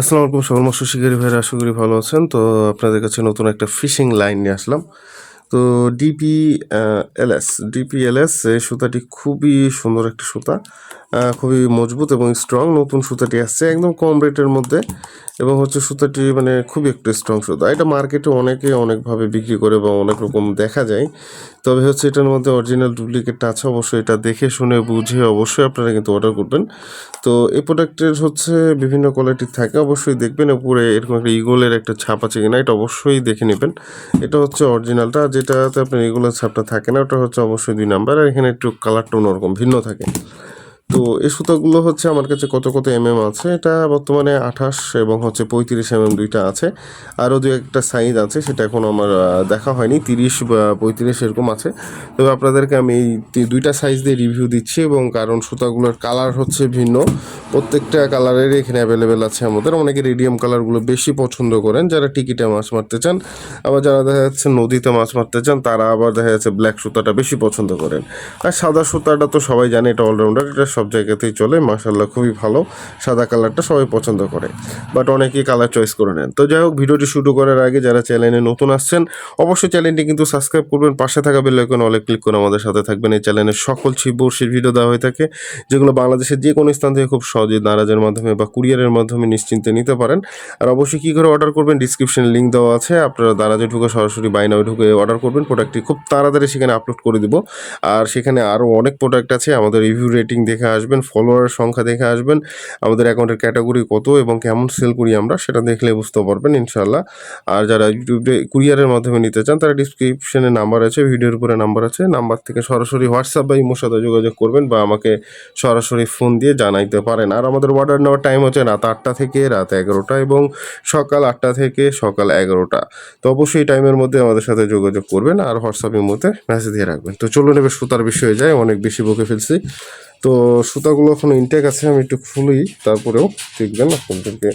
আসসালামু আলাইকুম, সকল মৎস্য শিকারী ভাইরা, আশা করি ভালো আছেন। তো আপনাদের কাছে নতুন একটা ফিশিং লাইন নিয়ে আসলাম। তো ডিপি এলএস ডিপি এলএস সুতাটি খুবই সুন্দর একটা সুতা খুবই মজবুত এবং স্ট্রং নতুন সুতাটি আসছে একদম কম রেটের মধ্যে এবং হচ্ছে সুতাটি মানে খুবই একটা স্ট্রং সুতা। এটা মার্কেটে অনেকে অনেকভাবে বিক্রি করে বা অনেক রকম দেখা যায়। তবে হচ্ছে এটার মধ্যে অরিজিনাল ডুপ্লিকেটটা আছে অবশ্যই এটা দেখে শুনে বুঝে অবশ্যই আপনারা কিন্তু অর্ডার করবেন। তো এই প্রোডাক্টের হচ্ছে বিভিন্ন কোয়ালিটির থাকে, অবশ্যই দেখবেন। উপরে এরকম একটা ইগলের একটা ছাপ আছে কিনা, এটা অবশ্যই দেখে নেবেন। এটা হচ্ছে অরিজিনালটা যেটাতে আপনার রেগুলার ছাপটা থাকে না, ওটা হচ্ছে অবশ্যই দুই নাম্বার আর এখানে একটু কালারটা অন্যরকম, ভিন্ন থাকে। তো এই সুতাগুলো হচ্ছে আমার কাছে কত কত এম এম আছে। এটা বর্তমানে আঠাশ এবং হচ্ছে পঁয়ত্রিশ এম এম দুইটা আছে। আরও দু একটা সাইজ আছে, সেটা এখন আমার দেখা হয়নি। তিরিশ বা পঁয়ত্রিশ এরকম আছে। তবে আপনাদেরকে আমি এই দুইটা সাইজ দিয়ে রিভিউ দিচ্ছি এবং কারণ সুতাগুলোর কালার হচ্ছে ভিন্ন। প্রত্যেকটা কালারের এখানে অ্যাভেলেবেল আছে আমাদের। অনেকে রেডিয়াম কালারগুলো বেশি পছন্দ করেন, যারা টিকিটে মাছ মারতে চান। আবার যারা দেখা যাচ্ছে নদীতে মাছ মারতে চান, তারা আবার দেখা যাচ্ছে ব্ল্যাক সুতাটা বেশি পছন্দ করেন। আর সাদা সুতাটা তো সবাই জানে, এটা অলরাউন্ডার এটা সব জায়গাতেই চলে মাসাল্লাহ খুবই ভালো। সাদা কালারটা সবাই পছন্দ করে বাট অনেকেই কালার চয়েস করে নেন। তো যাই হোক ভিডিওটি শুরু করার আগে যারা চ্যানেলে নতুন আসছেন, অবশ্যই চ্যানেলটি কিন্তু সাবস্ক্রাইব করবেন। পাশে থাকা বেল আইকন অলে ক্লিক করে আমাদের সাথে থাকবেন। এই চ্যানেলের সকল ছিপ বড়শির ভিডিও দেওয়া হয়ে থাকে, যেগুলো বাংলাদেশের যে কোনো স্থান থেকে খুব সহজে নারাজের মাধ্যমে বা কুরিয়ারের মাধ্যমে নিশ্চিন্তে নিতে পারেন। আর অবশ্যই কী করে অর্ডার করবেন ডিসক্রিপশনে লিঙ্ক দেওয়া আছে। আপনারা দারাজে ঢুকে সরাসরি বাইনামে ঢুকে অর্ডার করবেন। প্রোডাক্টটি খুব তাড়াতাড়ি সেখানে আপলোড করে দিব। আর সেখানে আরও অনেক প্রোডাক্ট আছে। আমাদের রিভিউ রেটিং দেখে আসবেন ফলোয়ার সংখ্যা দেখে আসবেন, আমাদের অ্যাকাউন্টের ক্যাটাগরি কত এবং কেমন সেল করি আমরা সেটা দেখলে বুঝতে পারবেন ইনশাল্লাহ আর যারা ইউটিউবে কুরিয়ারের মাধ্যমে নিতে চান, তারা ডিসক্রিপশনে নাম্বার আছে, ভিডিওর উপরে নাম্বার আছে নাম্বার থেকে সরাসরি হোয়াটসঅ্যাপ বা ইমোর সাথে যোগাযোগ করবেন বা আমাকে সরাসরি ফোন দিয়ে জানাইতে পারেন। আর আমাদের অর্ডার নেওয়ার টাইম হচ্ছে রাত আটটা থেকে রাত এগারোটা এবং সকাল আটটা থেকে সকাল এগারোটা। তো অবশ্যই টাইমের মধ্যে আমাদের সাথে যোগাযোগ করবেন আর হোয়াটসঅ্যাপের মধ্যে মেসেজ দিয়ে রাখবেন। তো চলুন এবার সুতার বিষয়ে যায় অনেক বেশি বকে ফেলছি। তো সুতাগুলো এখন ইনটেক আছে, আমি একটু খুলি, তারপরেও দেখবেন আপনাদেরকে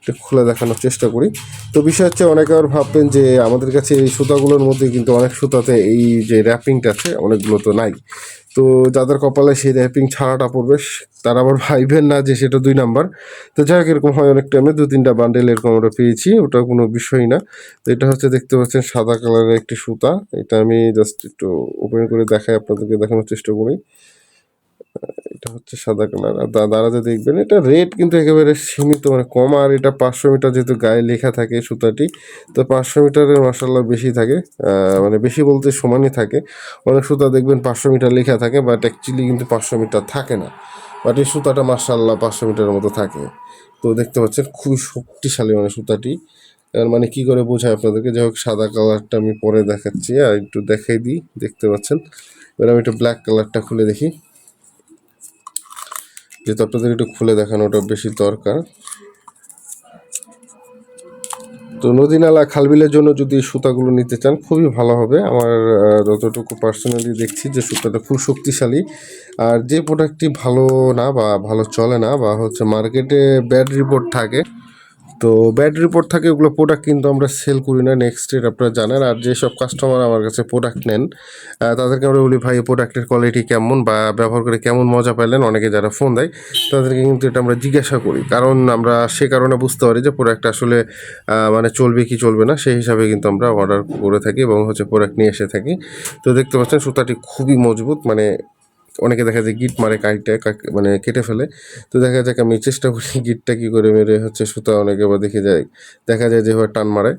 একটু খুলে দেখানোর চেষ্টা করি। তো বিষয় হচ্ছে, অনেকে আবার ভাববেন যে আমাদের কাছে এই সুতাগুলোর মধ্যে কিন্তু অনেক সুতাতে এই যে র্যাপিংটা আছে, অনেকগুলো তো নাই। তো যাদের কপালে সেই র্যাপিং ছাড়াটা পড়বে, তারা আবার ভাইবেন না যে সেটা দুই নাম্বার। তো যাই হোক, এরকম হয় অনেক টাইমে দু তিনটা বান্ডেল এরকম আমরা পেয়েছি ওটা কোনো বিষয় না। তো এটা হচ্ছে, দেখতে পাচ্ছেন সাদা কালারের একটি সুতা। এটা আমি জাস্ট একটু ওপেন করে দেখাই, আপনাদেরকে দেখানোর চেষ্টা করি। এটা হচ্ছে সাদা কালার। আর দা- দাঁড়াতে দেখবেন, এটা রেট কিন্তু একেবারে সীমিত মানে কম, আর এটা পাঁচশো মিটার যেহেতু গায়ে লেখা থাকে সুতাটি, তো পাঁচশো মিটারের মাসাল্লাহ বেশি থাকে মানে বেশি বলতে সমানই থাকে। অনেক সুতা দেখবেন পাঁচশো মিটার লেখা থাকে বাট অ্যাকচুয়ালি কিন্তু পাঁচশো মিটার থাকে না। বাট এই সুতাটা মাসাল্লাহ পাঁচশো মিটারের মতো থাকে। তো দেখতে পাচ্ছেন, খুবই শক্তিশালী মানে সুতাটি। এর মানে কি করে বোঝায় আপনাদেরকে? যাই হোক, সাদা কালারটা আমি পরে দেখাচ্ছি, আর একটু দেখাই দিই, দেখতে পাচ্ছেন। এবার আমি একটু ব্ল্যাক কালারটা খুলে দেখি। যেহেতু আপনাদের একটু খুলে দেখানোটা বেশি দরকার। তো নদী নালা খালবিলের জন্য যদি সুতাগুলো নিতে চান, খুবই ভালো হবে। আমার যতটুকু পার্সোনালি দেখছি যে সুতাটা খুব শক্তিশালী। আর যে প্রোডাক্টটি ভালো না বা ভালো চলে না বা হচ্ছে মার্কেটে ব্যাড রিপোর্ট থাকে তো ব্যাড রিপোর্ট থাকে ওগুলো প্রোডাক্ট কিন্তু আমরা সেল করি না। নেক্সট ডেট আপনারা জানেন, আর যেসব কাস্টমার আমার কাছে প্রোডাক্ট নেন তাদেরকে আমরা বলি, ভাই প্রোডাক্টের কোয়ালিটি কেমন বা ব্যবহার করে কেমন মজা পেলেন অনেকে যারা ফোন দেয়, তাদেরকে কিন্তু এটা আমরা জিজ্ঞাসা করি। কারণ আমরা সে কারণে বুঝতে পারি যে প্রোডাক্ট আসলে মানে চলবে কি চলবে না, সেই হিসাবে কিন্তু আমরা অর্ডার করে থাকি এবং হচ্ছে প্রোডাক্ট নিয়ে এসে থাকি। তো দেখতে পাচ্ছেন, সুতাটি খুবই মজবুত মানে অনেকে দেখা যায় গিট মারে, কাইটে, কাক- মানে কেটে ফেলে। তো দেখা যাক আমি চেষ্টা করি গিটটা কী করে মেরে হচ্ছে সুতা অনেকে বা দেখে যায়, দেখা যায় যেভাবে টান মারে,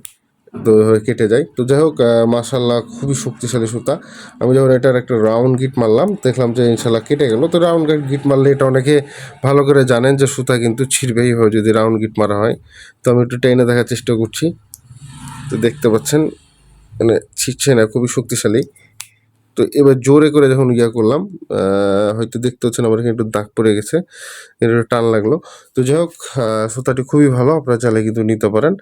তো কেটে যায়। তো যাই হোক মাসাল্লাহ খুবই শক্তিশালী সুতা। আমি যখন এটার একটা রাউন্ড গিট মারলাম, দেখলাম যে ইনশাল্লাহ কেটে গেল। তো রাউন্ড গিট মারলে এটা অনেকে ভালো করে জানেন যে সুতা কিন্তু ছিঁড়বেই হয় যদি রাউন্ড গিট মারা হয়। তো আমি একটু টেনে দেখার চেষ্টা করছি। তো দেখতে পাচ্ছেন মানে ছিঁড়ছে না, খুবই শক্তিশালী। তো এবার জোরে করে যখন ইয়া করলাম হয়তো দেখতে হচ্ছেন আমার এখানে একটু দাগ পড়ে গেছে একটু টান লাগল। তো যাই হোক সুতাটি খুবই ভালো, আপনারা চাইলে কিন্তু নিতে পারেন।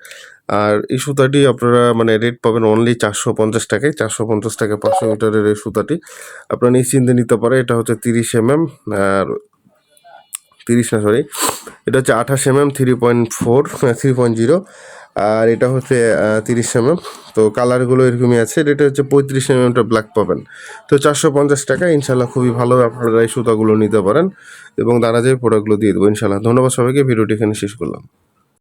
আর এই সুতাটি আপনারা মানে রেট পাবেন অনলি চারশো পঞ্চাশ টাকায়, চারশো পঞ্চাশ টাকা পাঁচশো মিটারের এই সুতাটি। আপনারা নিশ্চিন্তে নিতে পারে এটা হচ্ছে তিরিশ এম এম আর তিরিশ না সরি এটা হচ্ছে আঠাশ M M three point four three point zero আর এটা হচ্ছে তিরিশ এম তো কালারগুলো এরকমই আছে। এটা হচ্ছে পঁয়ত্রিশ এম এমটা ব্ল্যাক পাবেন। তো চারশো পঞ্চাশ টাকা, ইনশাল্লাহ খুবই ভালো আপনারা এই সুতাগুলো নিতে পারেন। এবং যে প্রোডাক্টগুলো দিয়ে দেবো, ইনশাল্লাহ। ধন্যবাদ সবাইকে, ভিডিওটি এখানে শেষ করলাম।